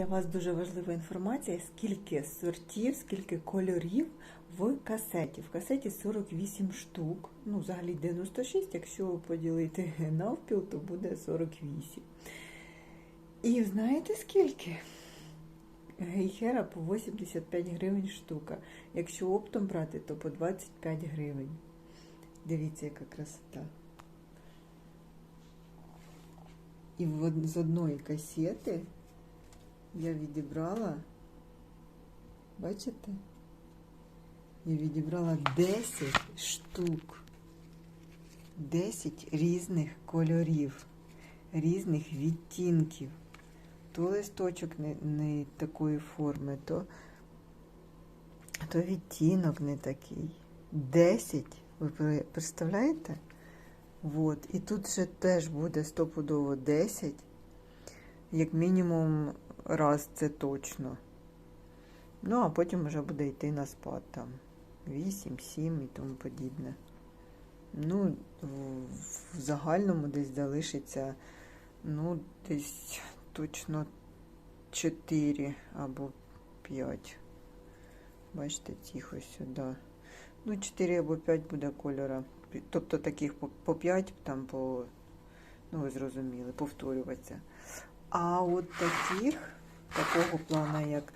для вас дуже важлива інформація, скільки сортів, скільки кольорів в касеті. В касеті 48 штук, ну, взагалі 96, якщо поділити навпіл, то буде 48. І знаєте скільки? Гейхера по 85 гривень штука. Якщо оптом брати, то по 25 гривень. Дивіться, яка красота. І з одної касети я відібрала, бачите? Я відібрала 10 штук, 10 різних кольорів, різних відтінків. То листочок не, не такої форми, то, то відтінок не такий. 10. Ви представляєте? Вот. І тут ще теж буде стопудово 10. Як мінімум раз це точно. Ну, а потім вже буде йти на спад там 8, 7 і тому подібне. Ну, в- загальному десь залишиться, ну, десь точно 4 або 5. Бачите, тихо сюди. Ну, 4 або 5 буде кольора. Тобто таких по 5, там по, ну ви зрозуміли, повторюватися. А от таких, такого плана, як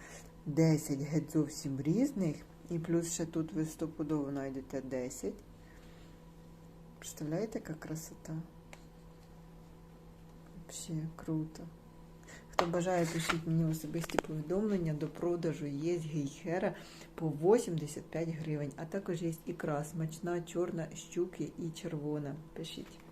10 геть зовсім різних, і плюс ще тут ви стопудово знайдете 10. Представляєте, яка красота? Взагалі круто. Хто бажає, пишіть мені особисті повідомлення до продажу є гейхера по 85 гривень, а також є ікра смачна, чорна, щуки і червона. Пишіть.